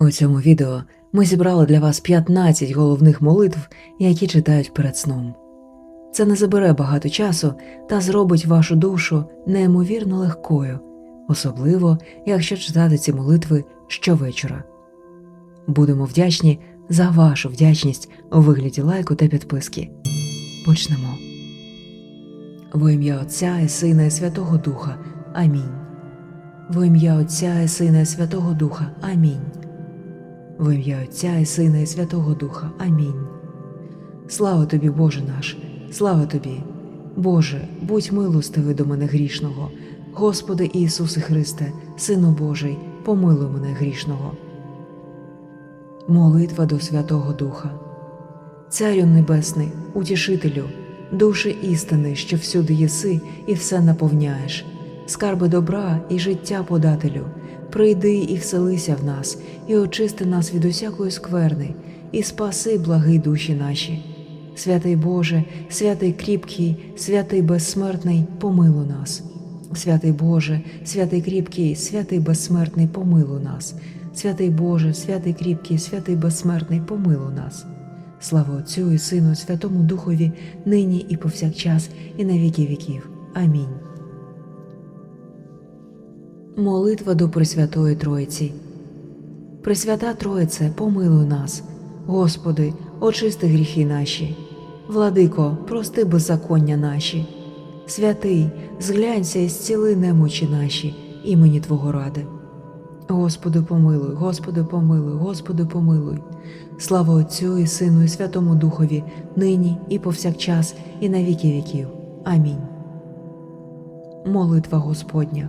У цьому відео ми зібрали для вас 15 головних молитв, які читають перед сном. Це не забере багато часу та зробить вашу душу неймовірно легкою, особливо якщо читати ці молитви щовечора. Будемо вдячні за вашу вдячність у вигляді лайку та підписки. Почнемо. Во ім'я Отця і Сина і Святого Духа. Амінь. Во ім'я Отця і Сина і Святого Духа. Амінь. В ім'я Отця і Сина і Святого Духа. Амінь. Слава тобі, Боже наш, слава тобі, Боже, будь милостивий до мене грішного. Господи Ісусе Христе, Сину Божий, помилуй мене грішного. Молитва до Святого Духа. Царю Небесний, утішителю, душі істини, що всюди єси і все наповняєш, скарби добра і життя подателю, прийди і вселися в нас, і очисти нас від усякої скверни, і спаси благий душі наші. Святий Боже, святий кріпкий, святий безсмертний, помилуй нас. Святий Боже, святий кріпкий, святий безсмертний, помилуй нас. Святий Боже, святий кріпкий, святий безсмертний, помилуй нас. Слава Отцю і Сину, Святому Духові, нині і повсякчас, і на віки віків. Амінь. Молитва до Пресвятої Троїці. Пресвята Троїце, помилуй нас, Господи, очисти гріхи наші. Владико, прости беззаконня наші. Святий, зглянься і зціли немочі наші, імені Твого ради. Господи, помилуй, Господи, помилуй, Господи, помилуй. Слава Отцю і Сину, і Святому Духові, нині і повсякчас, і на віки віків. Амінь. Молитва Господня.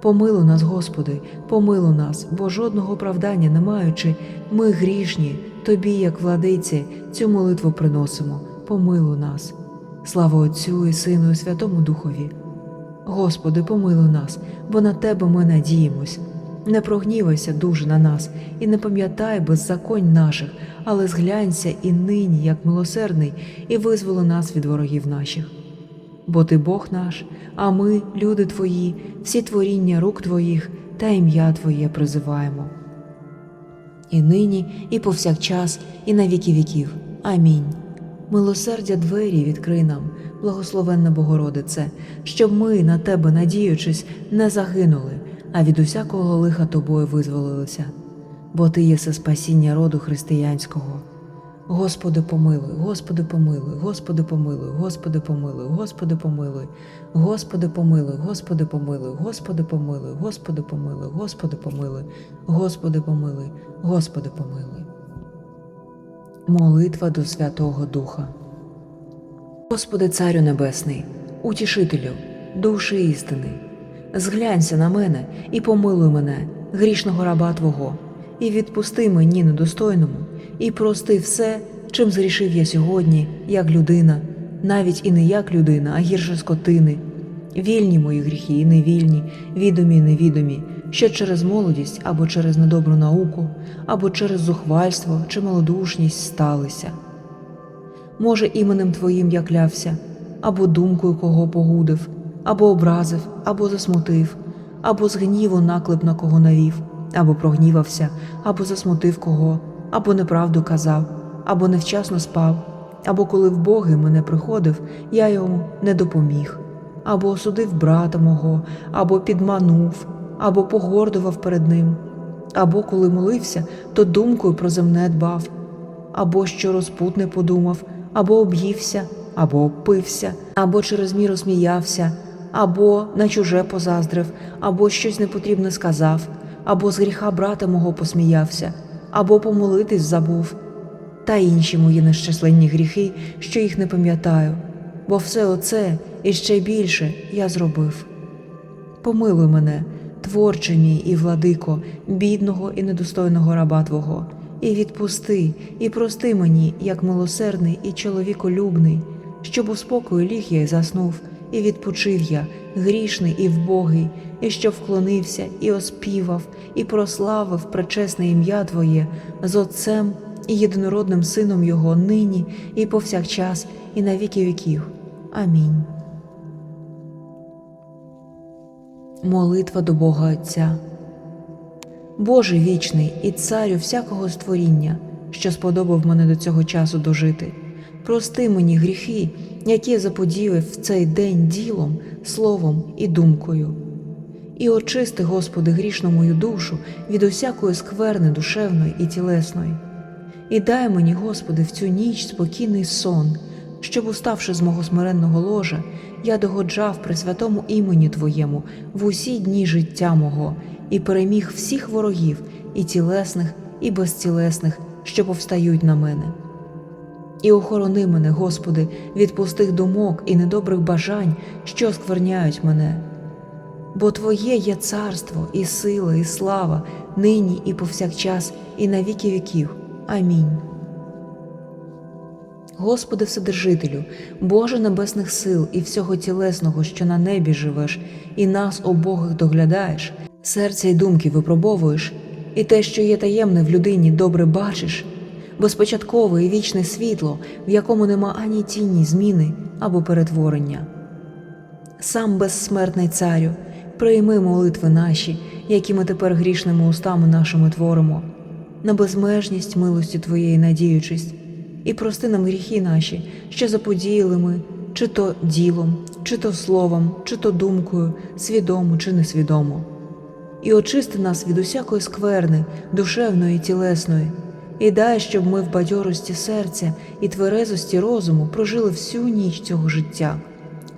Помилуй нас, Господи, помилуй нас, бо жодного оправдання не маючи, ми грішні, Тобі, як владиці, цю молитву приносимо. Помилуй нас. Слава Отцю і Сину, і Святому Духові. Господи, помилуй нас, бо на Тебе ми надіємось. Не прогнівайся дуже на нас і не пам'ятай беззаконь наших, але зглянься і нині, як милосердний, і визволи нас від ворогів наших. Бо ти Бог наш, а ми, люди Твої, всі творіння рук Твоїх та ім'я Твоє призиваємо. І нині, і повсякчас, і на віки віків. Амінь. Милосердя двері відкрий нам, благословенна Богородице, щоб ми, на Тебе, надіючись, не загинули, а від усякого лиха Тобою визволилися. Бо Ти єси спасіння роду християнського. Господи, помилуй, Господи, помилуй, Господи, помилуй, Господи, помилуй, Господи, помилуй, Господи, помилуй, Господи, помилуй, Господи, помилуй, Господи, помилуй, Господи, помилуй, Господи, помилуй, Господи, помилуй. Молитва до Святого Духа. Господи, Царю Небесний, утішителю, душі істини, зглянься на мене і помилуй мене, грішного раба Твого, і відпусти мені недостойному, і прости все, чим зрішив я сьогодні, як людина, навіть і не як людина, а гірше скотини. Вільні мої гріхи і невільні, відомі і невідомі, що через молодість або через недобру науку, або через зухвальство чи малодушність сталися. Може, іменем Твоїм я клявся, або думкою кого погудив, або образив, або засмутив, або з гніву наклеп на кого навів, або прогнівався, або засмутив кого, або неправду казав, або невчасно спав, або коли в Боги мене приходив, я йому не допоміг, або осудив брата мого, або підманув, або погордував перед ним, або коли молився, то думкою про земне дбав, або що розпутне подумав, або об'ївся, або обпився, або через міру сміявся, або на чуже позаздрив, або щось непотрібне сказав, або з гріха брата мого посміявся, або помолитись забув, та інші мої нещасленні гріхи, що їх не пам'ятаю, бо все оце і ще більше я зробив. Помилуй мене, Творче мій і владико, бідного і недостойного раба Твого, і відпусти, і прости мені, як милосердний і чоловіколюбний, щоб у спокою ліг я й заснув, і відпочив я, грішний і вбогий, і щоб вклонився, і оспівав, і прославив пречесне ім'я Твоє з Отцем і єдинородним Сином Його нині і повсякчас, і на віки віків. Амінь. Молитва до Бога Отця. Боже вічний і царю всякого створіння, що сподобав мене до цього часу дожити. Прости мені гріхи, які заподіяв в цей день ділом, словом і думкою. І очисти, Господи, грішну мою душу від усякої скверни душевної і тілесної. І дай мені, Господи, в цю ніч спокійний сон, щоб, уставши з мого смиренного ложа, я догоджав при святому імені Твоєму в усі дні життя мого і переміг всіх ворогів, і тілесних, і безтілесних, що повстають на мене. І охорони мене, Господи, від пустих думок і недобрих бажань, що скверняють мене. Бо Твоє є царство, і сила, і слава, нині і повсякчас, і на віки віків. Амінь. Господи Вседержителю, Боже небесних сил і всього тілесного, що на небі живеш, і нас обох доглядаєш, серця й думки випробовуєш, і те, що є таємне в людині, добре бачиш, безпочаткове і вічне світло, в якому нема ані тіні зміни або перетворення. Сам безсмертний царю, прийми молитви наші, які ми тепер грішними устами нашими творимо, на безмежність милості Твоєї надіючись, і прости нам гріхи наші, що заподіяли ми, чи то ділом, чи то словом, чи то думкою, свідомо чи несвідомо. І очисти нас від усякої скверни, душевної і тілесної, і дай, щоб ми в бадьорості серця і тверезості розуму прожили всю ніч цього життя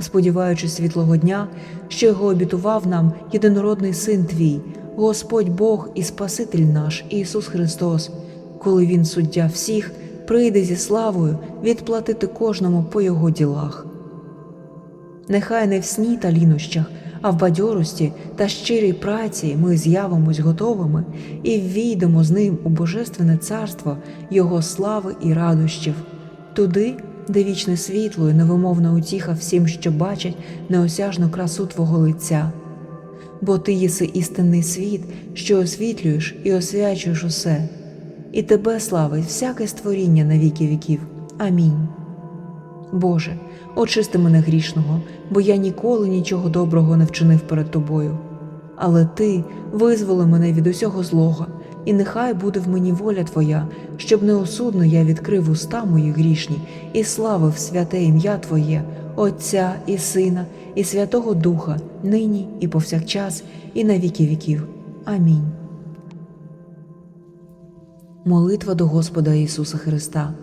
сподіваючись світлого дня, що його обітував нам єдинородний Син Твій, Господь Бог і Спаситель наш Ісус Христос, коли Він, суддя всіх, прийде зі славою відплатити кожному по Його ділах. Нехай не в сні та лінощах, а в бадьорості та щирій праці ми з'явимось готовими і ввійдемо з ним у Божественне царство Його слави і радощів, туди, де вічне світло і невимовна утіха всім, що бачать неосяжну красу Твого лиця. Бо Ти єси істинний світ, що освітлюєш і освячуєш усе, і Тебе славить всяке створіння на віки віків. Амінь. Боже, очисти мене грішного, бо я ніколи нічого доброго не вчинив перед Тобою. Але Ти визволи мене від усього злого, і нехай буде в мені воля Твоя, щоб неосудно я відкрив уста мої грішні і славив святе ім'я Твоє, Отця і Сина, і Святого Духа, нині і повсякчас, і на віки віків. Амінь. Молитва до Господа Ісуса Христа.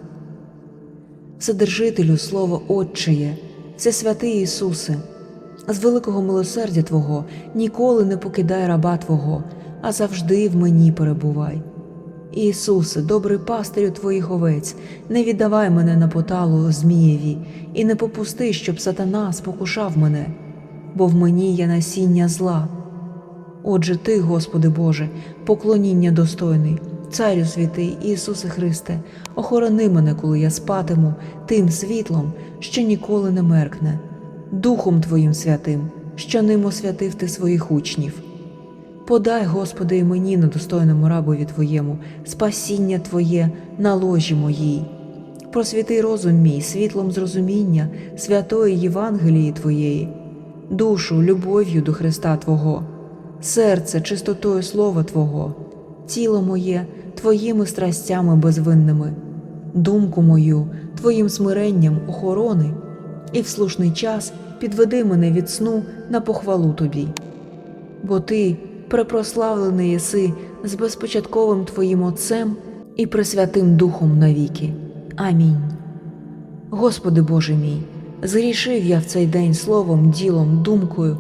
Вседержителю Слово Отчеє, Всесвятий Ісусе, з великого милосердя Твого ніколи не покидай раба Твого, а завжди в мені перебувай. Ісусе, добрий пастирю Твоїх овець, не віддавай мене на поталу Змієві, і не попусти, щоб сатана спокушав мене, бо в мені є насіння зла. Отже, Ти, Господи Боже, поклоніння достойний, Царю святий Ісусе Христе, охорони мене, коли я спатиму тим світлом, що ніколи не меркне, Духом Твоїм святим, що ним освятив Ти своїх учнів. Подай, Господи, і мені, недостойному рабові Твоєму, спасіння Твоє на ложі моїй. Просвіти розум мій світлом зрозуміння святої Євангелії Твоєї, душу любов'ю до Христа Твого, серце чистотою Слова Твого, тіло моє Твоїми страстями безвинними, думку мою Твоїм смиренням охорони, і в слушний час підведи мене від сну на похвалу Тобі. Бо Ти препрославлений єси з безпочатковим Твоїм Отцем і Пресвятим Духом навіки. Амінь. Господи Боже мій, згрішив я в цей день словом, ділом, думкою,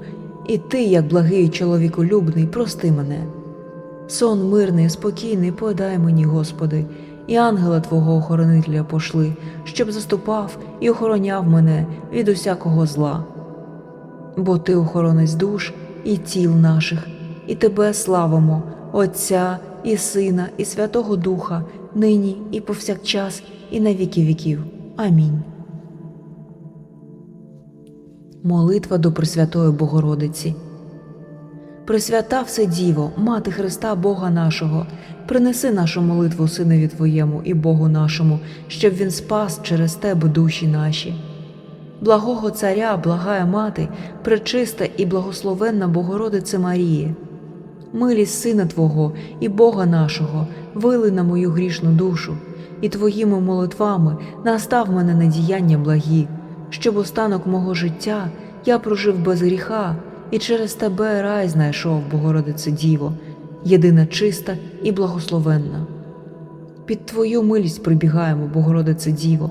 і Ти, як благий чоловіколюбний, прости мене. Сон мирний, спокійний подай мені, Господи, і ангела Твого охоронителя пошли, щоб заступав і охороняв мене від усякого зла. Бо Ти охоронець душ і тіл наших, і Тебе славимо, Отця і Сина, і Святого Духа, нині і повсякчас, і на віки віків. Амінь. Молитва до Пресвятої Богородиці. Пресвята Вседіво, Мати Христа Бога нашого, принеси нашу молитву Синові Твоєму і Богу нашому, щоб Він спас через Тебе душі наші. Благого Царя, благая Мати, пречиста і благословенна Богородице Маріє, милість Сина Твого і Бога нашого, вили на мою грішну душу, і Твоїми молитвами настав мене на діяння благі, щоб останок мого життя я прожив без гріха, і через Тебе рай знайшов, Богородице Діво, єдина чиста і благословенна. Під Твою милість прибігаємо, Богородице Діво,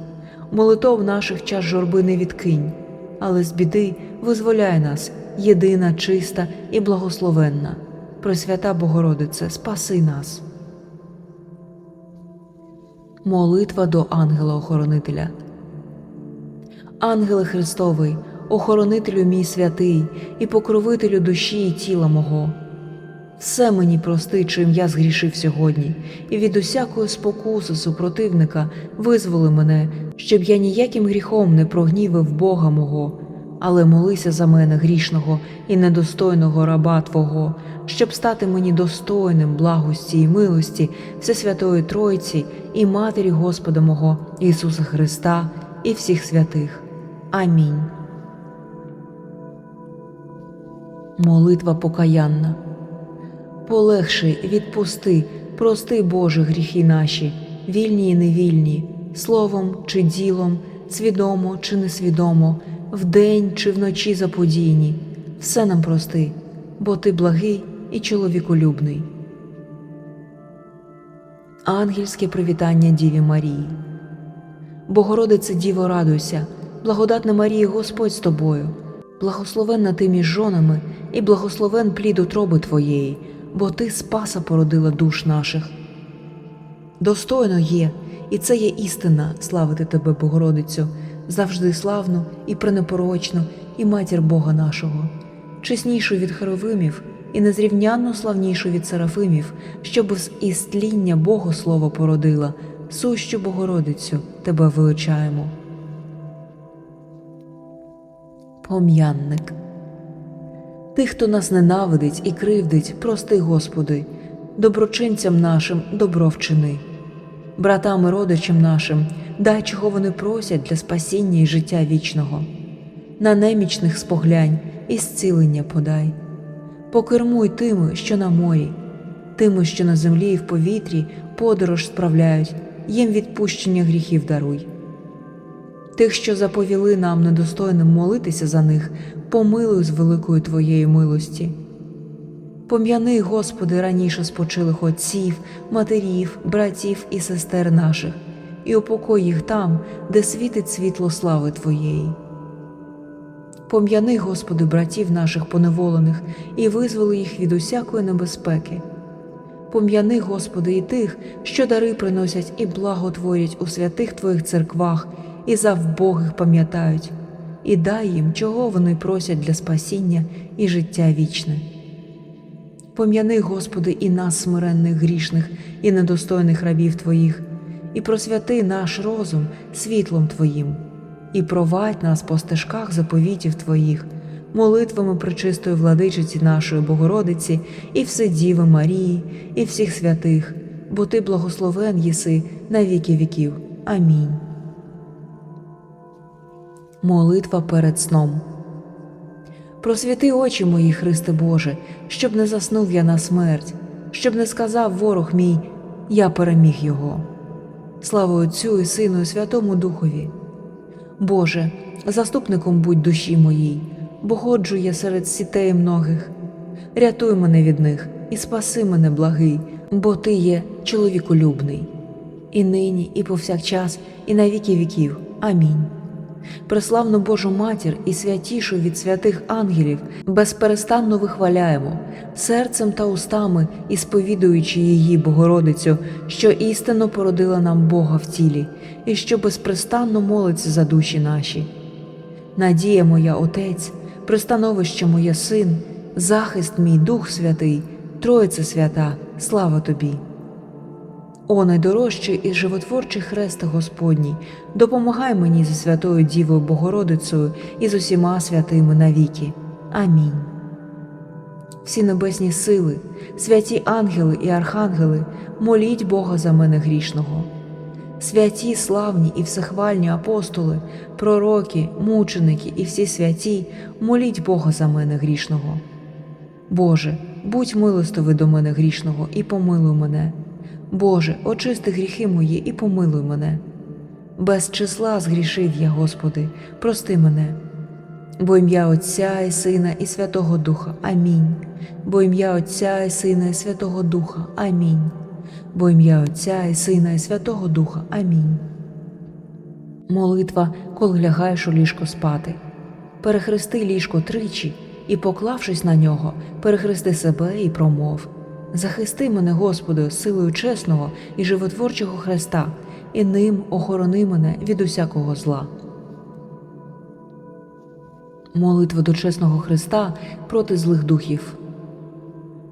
молитов наших час журби не відкинь, але з біди визволяй нас, єдина, чиста і благословенна. Пресвята Богородице, спаси нас. Молитва до ангела-охоронителя. Ангеле Христовий, охоронителю мій святий і покровителю душі і тіла мого. Все мені прости, чим я згрішив сьогодні, і від усякої спокуси супротивника визволи мене, щоб я ніяким гріхом не прогнівив Бога мого, але молися за мене грішного і недостойного раба Твого, щоб стати мені достойним благості і милості Всесвятої Тройці і Матері Господа мого Ісуса Христа і всіх святих. Амінь. Молитва покаянна. Полегши, відпусти, прости, Боже, гріхи наші, вільні і невільні, словом чи ділом, свідомо чи несвідомо, вдень чи вночі заподійні, все нам прости, бо ти благий і чоловіколюбний. Ангельське привітання Діві Марії. Богородице Діво, радуйся, благодатна Марія, Господь з тобою, благословенна ти між жонами і благословен плід утроби Твоєї, бо Ти спаса породила душ наших. Достойно є, і це є істина славити Тебе, Богородицю, завжди славну і пренепорочну, і матір Бога нашого, чеснішу від Херовимів і незрівнянно славнішу від Серафимів, щоб з істління Бога Слово породила, сущу Богородицю Тебе величаємо. Пом'янник. Тих, хто нас ненавидить і кривдить, прости, Господи, доброчинцям нашим добро вчини, братам і родичам нашим дай, чого вони просять для спасіння і життя вічного, на немічних споглянь і зцілення подай, покермуй тими, що на морі, тими, що на землі і в повітрі подорож справляють, їм відпущення гріхів даруй. Тих, що заповіли нам недостойним молитися за них, помилуй з великої Твоєї милості. Пом'яни, Господи, раніше спочилих отців, матерів, братів і сестер наших, і упокой їх там, де світить світло слави Твоєї. Пом'яни, Господи, братів наших поневолених і визволи їх від усякої небезпеки. Пом'яни, Господи, і тих, що дари приносять і благотворять у святих Твоїх церквах і за вбогих пам'ятають, і дай їм, чого вони просять для спасіння і життя вічне. Пом'яни, Господи, і нас, смиренних, грішних і недостойних рабів Твоїх, і просвяти наш розум світлом Твоїм, і провадь нас по стежках заповітів Твоїх, молитвами пречистої владичиці нашої Богородиці, і Вседіви Марії, і всіх святих, бо Ти благословен єси на віки віків. Амінь. Молитва перед сном. Просвіти очі мої, Христе Боже, щоб не заснув я на смерть, щоб не сказав ворог мій, я переміг його. Слава Отцю і Сину, і Святому Духові. Боже, заступником будь душі моїй, бо ходжу я серед сітей многих. Рятуй мене від них і спаси мене, благий, бо Ти є чоловіколюбний. І нині, і повсякчас, і на віки віків. Амінь. Преславну Божу матір і святішу від святих ангелів безперестанно вихваляємо, серцем та устами і сповідуючи її Богородицю, що істинно породила нам Бога в тілі, і що безпрестанно молиться за душі наші. Надія моя Отець, пристановище моє Син, захист мій Дух Святий, Троїце свята, слава тобі. О найдорожчий і животворчий хрест Господній, допомагай мені зі святою Дівою Богородицею і з усіма святими навіки. Амінь. Всі небесні сили, святі ангели і архангели, моліть Бога за мене грішного. Святі, славні і всехвальні апостоли, пророки, мученики і всі святі, моліть Бога за мене грішного. Боже, будь милостивий до мене грішного і помилуй мене. Боже, очисти гріхи мої і помилуй мене. Без числа згрішив я, Господи, прости мене. Бо ім'я Отця і Сина і Святого Духа. Амінь. Бо ім'я Отця і Сина і Святого Духа. Амінь. Бо ім'я Отця і Сина і Святого Духа. Амінь. Молитва, коли лягаєш у ліжко спати. Перехрести ліжко тричі і, поклавшись на нього, перехрести себе і промов. Захисти мене, Господи, силою чесного і животворчого Христа, і ним охорони мене від усякого зла. Молитва до чесного Христа проти злих духів.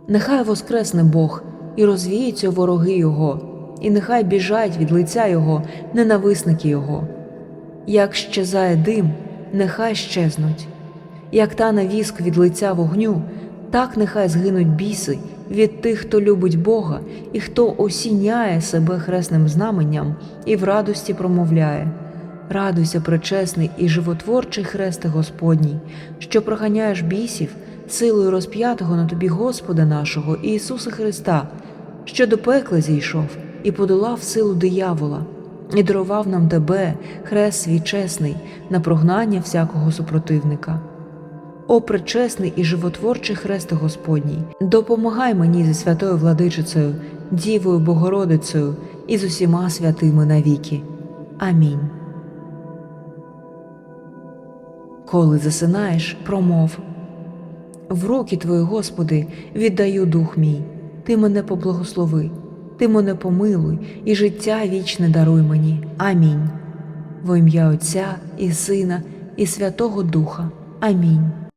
Нехай воскресне Бог і розвіються вороги Його, і нехай біжать від лиця Його ненависники Його. Як щезає дим, нехай щезнуть, як тане віск від лиця вогню, так нехай згинуть біси від тих, хто любить Бога і хто осіняє себе хресним знаменням і в радості промовляє. Радуйся, пречесний і животворчий хресте Господній, що проганяєш бісів силою розп'ятого на тобі Господа нашого Ісуса Христа, що до пекла зійшов і подолав силу диявола, і дарував нам тебе, хрест свій чесний, на прогнання всякого супротивника. О пречесний і животворчий хрест Господній, допомагай мені зі святою владичицею, Дівою Богородицею і з усіма святими навіки. Амінь. Коли засинаєш, промов в руки Твої, Господи, віддаю дух мій, Ти мене поблагослови, Ти мене помилуй і життя вічне даруй мені. Амінь. Во ім'я Отця і Сина, і Святого Духа. Амінь.